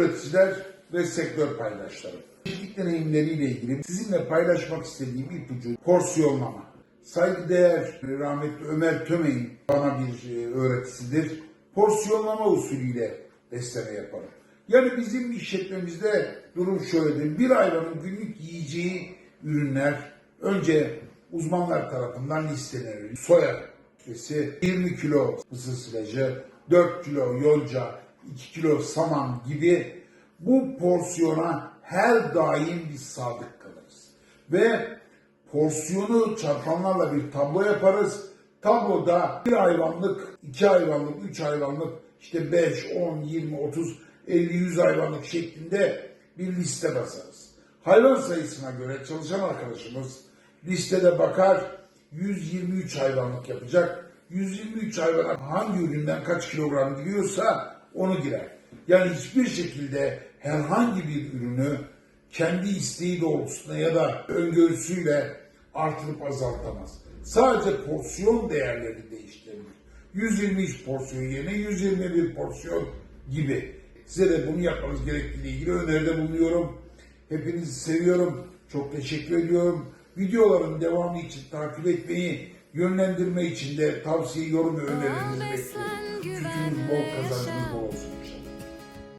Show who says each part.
Speaker 1: üreticiler ve sektör paydaşları. Çiftlik deneyimleriyle ilgili sizinle paylaşmak istediğim ipucu porsiyonlama. Saygıdeğer rahmetli Ömer Tömey'in bana bir e, öğretisidir. Porsiyonlama usulüyle besleme yaparım. Yani bizim işletmemizde durum şöyledir. Bir hayvanın günlük yiyeceği ürünler önce uzmanlar tarafından listelenir. Soya kütlesi 20 kilo mısır silajı, 4 kilo yonca, 2 kilo saman gibi bu porsiyona her daim biz sadık kalırız. Ve porsiyonu çarpanlarla bir tablo yaparız. Tabloda bir hayvanlık, iki hayvanlık, üç hayvanlık, işte 5, 10, 20, 30, 50, 100 hayvanlık şeklinde bir liste basarız. Hayvan sayısına göre çalışan arkadaşımız listede bakar 123 hayvanlık yapacak. 123 hayvana hangi üründen kaç kilogram giriyorsa onu girer. Yani hiçbir şekilde herhangi bir ürünü kendi isteği doğrultusunda ya da öngörüsüyle artırıp azaltamaz. Sadece porsiyon değerleri değiştirilir. 123 porsiyon yerine 121 porsiyon gibi. Size de bunu yapmanız gerektiğiyle ilgili öneride bulunuyorum. Hepinizi seviyorum. Çok teşekkür ediyorum. Videoların devamı için takip etmeyi, yönlendirme için de tavsiye, yorum ve önerilerinizi bekliyorum. Gücünüz bol, kazancınız bol olsun.